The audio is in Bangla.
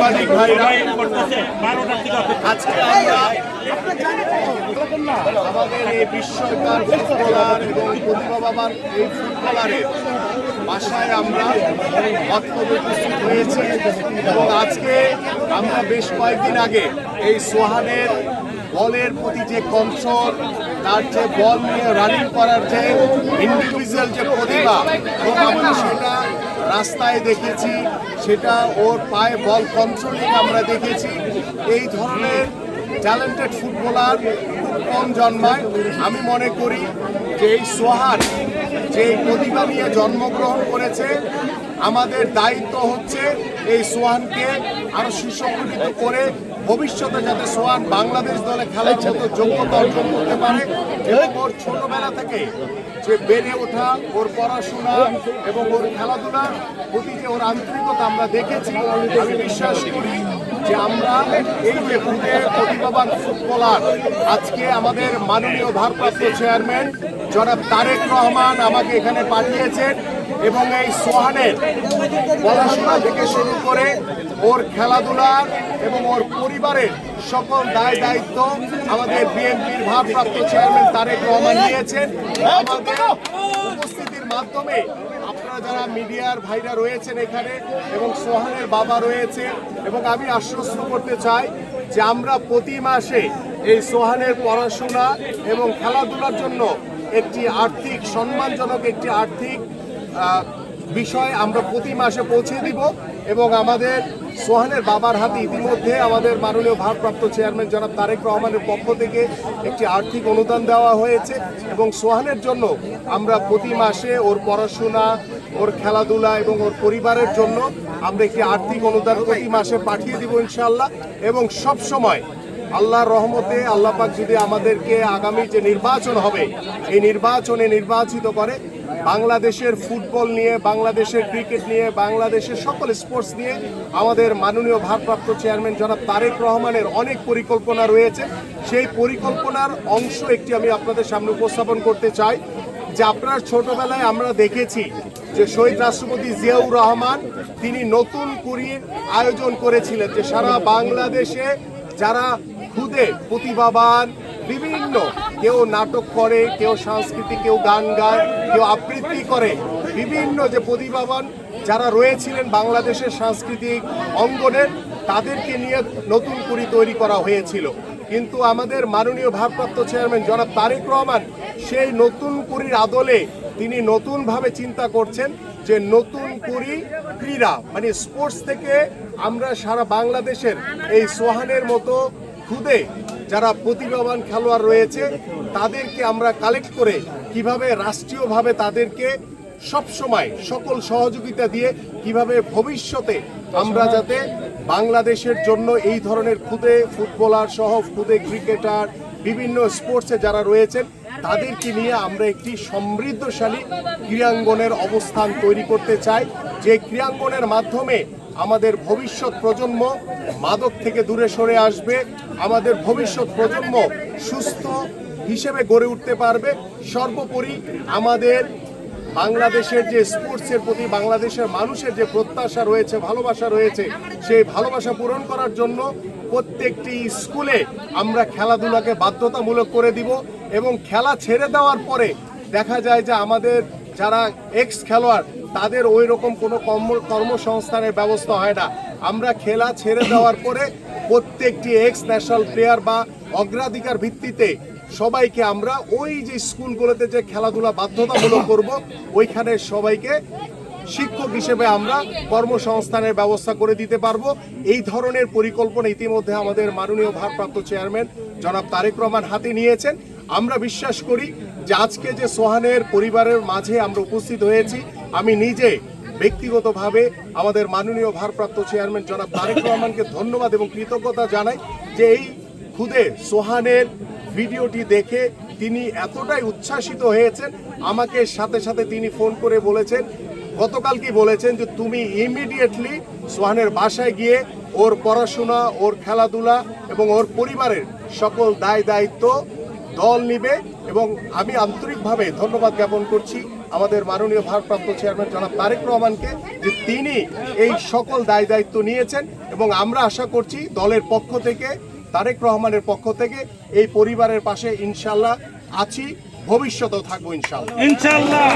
সাংবাদিক ভাইরা আজকে আমরা আমাদের এই বিস্ময়কার ফুটবলার এবং প্রতিভা বাবার এই ফুটবলারের বাসায় আমরা বক্তব্য হয়েছি। এবং আজকে আমরা বেশ কয়েকদিন আগে এই সোহানের বলের প্রতি যে কন্ট্রোল তার যে বল নিয়ে রানিং করার যে ইন্ডিভিজুয়াল যে প্রতিভা এবং আমরা সেটা রাস্তায় দেখেছি, সেটা ওর পায়ে বল কন্ট্রোলিং আমরা দেখেছি। এই ধরনের ট্যালেন্টেড ফুটবলার খুব কম জন্মায়। আমি মনে করি যে এই সোহার যে প্রতিভা নিয়ে জন্মগ্রহণ করেছে, আমাদের দায়িত্ব হচ্ছে এই সোহানকে আরও সুসংগঠিত করে ভবিষ্যতে যাতে সোয়ান বাংলাদেশ দলে খেলার মতো যোগ্যতা অর্জন করতে পারে এবং ওর ছোটবেলা থেকে যে বেড়ে ওঠা ওর পড়াশোনা এবং ওর খেলাধুলার প্রতি যে ওর আন্তরিকতা আমরা দেখেছি আমি বিশ্বাস করি যে আমরা এই যে খুদে প্রতিভাবান ফুটবলার, আজকে আমাদের মাননীয় ভারপ্রাপ্ত চেয়ারম্যান জনাব তারেক রহমান আমাকে এখানে পাঠিয়েছেন এবং এই সোহানের পড়াশোনা থেকে শুরু করে ওর খেলাধুলার এবং ওর পরিবারের সকল দায় দায়িত্ব আমাদের বিএনপির ভারপ্রাপ্ত চেয়ারম্যান তারেক রহমান নিয়েছেন। আমাদের উপস্থিতির মাধ্যমে যারা মিডিয়ার ভাইরা রয়েছেন এখানে এবং সোহানের বাবা রয়েছে এবং আমি আশ্বস্ত করতে চাই যে আমরা প্রতি মাসে এই সোহানের পড়াশোনা এবং খেলাধুলার জন্য একটি আর্থিক সম্মানজনক একটি আর্থিক বিষয় আমরা প্রতি মাসে পৌঁছে দিব এবং আমাদের সোহানের বাবার হাতে ইতিমধ্যে আমাদের মাননীয় ভারপ্রাপ্ত চেয়ারম্যান জনাব তারেক রহমানের পক্ষ থেকে একটি আর্থিক অনুদান দেওয়া হয়েছে এবং সোহানের জন্য আমরা প্রতি মাসে ওর পড়াশোনা ওর খেলাধুলা এবং ওর পরিবারের জন্য আমরা একটি আর্থিক অনুদান প্রতি মাসে পাঠিয়ে দিব ইনশাল্লাহ এবং সব সময় আল্লাহর রহমতে আল্লাহ পাক যদি আমাদেরকে আগামী যে নির্বাচন হবে, এই নির্বাচনে নির্বাচিত করে, বাংলাদেশের ফুটবল নিয়ে, বাংলাদেশের ক্রিকেট নিয়ে, বাংলাদেশের সকল স্পোর্টস নিয়ে আমাদের মাননীয় ভারপ্রাপ্ত চেয়ারম্যান জনাব তারেক রহমানের অনেক পরিকল্পনা রয়েছে। সেই পরিকল্পনার অংশ একটি আমি আপনাদের সামনে উপস্থাপন করতে চাই। যে আপনার ছোটবেলায় আমরা দেখেছি যে শহীদ রাষ্ট্রপতি জিয়াউর রহমান তিনি নতুন কুড়ির আয়োজন করেছিলেন যে সারা বাংলাদেশে যারা খুদে প্রতিভাবান, বিভিন্ন কেউ নাটক করে, কেউ সাংস্কৃতিক কেউ গান গায়, কেউ আবৃত্তি করে, বিভিন্ন যে প্রতিভাবান যারা রয়েছিলেন বাংলাদেশের সাংস্কৃতিক অঙ্গনের তাদেরকে নিয়ে নতুন কুড়ি তৈরি করা হয়েছিল। কিন্তু আমাদের মাননীয় ভারপ্রাপ্ত চেয়ারম্যান জনাব তারেক রহমান সেই নতুন কুড়ির আদলে তিনি নতুনভাবে চিন্তা করছেন যে নতুন কুড়ি ক্রীড়া মানে স্পোর্টস থেকে আমরা সারা বাংলাদেশের এই সোহানের মতো খুদে যারা প্রতিভাবান খেলোয়াড় রয়েছে, তাদেরকে আমরা কালেক্ট করে কীভাবে রাষ্ট্রীয়ভাবে তাদেরকে সব সময় সকল সহযোগিতা দিয়ে কীভাবে ভবিষ্যতে আমরা যাতে বাংলাদেশের জন্য এই ধরনের খুদে ফুটবলার সহ খুদে ক্রিকেটার বিভিন্ন স্পোর্টসে যারা রয়েছেন তাদেরকে নিয়ে আমরা একটি সমৃদ্ধশালী ক্রীড়াঙ্গনের অবস্থান তৈরি করতে চাই। যে ক্রীড়াঙ্গনের মাধ্যমে আমাদের ভবিষ্যৎ প্রজন্ম মাদক থেকে দূরে সরে আসবে, আমাদের ভবিষ্যৎ প্রজন্ম সুস্থ হিসেবে গড়ে উঠতে পারবে। সর্বোপরি আমাদের বাংলাদেশের যে স্পোর্টসের প্রতি, বাংলাদেশের মানুষের যে প্রত্যাশা রয়েছে, ভালোবাসা রয়েছে, সেই ভালোবাসা পূরণ করার জন্য প্রত্যেকটি স্কুলে আমরা খেলাধুলাকে বাধ্যতামূলক করে দিব। এবং খেলা ছেড়ে দেওয়ার পরে দেখা যায় যে আমাদের যারা এক্স খেলোয়াড় তাদের ওই রকম কোনো কর্ম, কর্মসংস্থানের ব্যবস্থা হয় না। আমরা খেলা ছেড়ে দেওয়ার পরে প্রত্যেকটি এক্স ন্যাশনাল প্লেয়ার বা অগ্রাধিকার ভিত্তিতে সবাইকে আমরা ওই যে স্কুলগুলোতে যে খেলাধুলা বাধ্যতামূলক করব, ওইখানে সবাইকে শিক্ষক হিসেবে আমরা কর্মসংস্থানের ব্যবস্থা করে দিতে পারব। এই ধরনের পরিকল্পনা ইতিমধ্যে আমাদের মাননীয় ভারপ্রাপ্ত চেয়ারম্যান জনাব তারেক রহমান হাতে নিয়েছেন। আমরা বিশ্বাস করি যে আজকে যে সোহানের পরিবারের মাঝে আমরা উপস্থিত হয়েছি, আমি নিজে ব্যক্তিগতভাবে আমাদের মাননীয় ভারপ্রাপ্ত চেয়ারম্যান জনাব তারেক রহমানকে ধন্যবাদ এবং কৃতজ্ঞতা জানাই যে এই খুদে সোহানের ভিডিওটি দেখে তিনি এতটাই উচ্ছ্বাসিত হয়েছেন। আমাকে সাথে সাথে তিনি ফোন করে বলেছেন, গতকাল কি বলেছেন যে তুমি ইমিডিয়েটলি সোহানের বাসায় গিয়ে ওর পড়াশোনা, ওর খেলাধুলা এবং ওর পরিবারের সকল দায় দায়িত্ব দল নিবে এবং আমি আন্তরিকভাবে ধন্যবাদ জ্ঞাপন করছি আমাদের মাননীয় ভারপ্রাপ্ত চেয়ারম্যান জনাব তারেক রহমানকে যে তিনি এই সকল দায় দায়িত্ব নিয়েছেন এবং আমরা আশা করছি দলের পক্ষ থেকে, তারেক রহমানের পক্ষ থেকে এই পরিবারের পাশে ইনশাল্লাহ আছি, ভবিষ্যতেও থাকব ইনশাল্লাহ ইনশাল্লাহ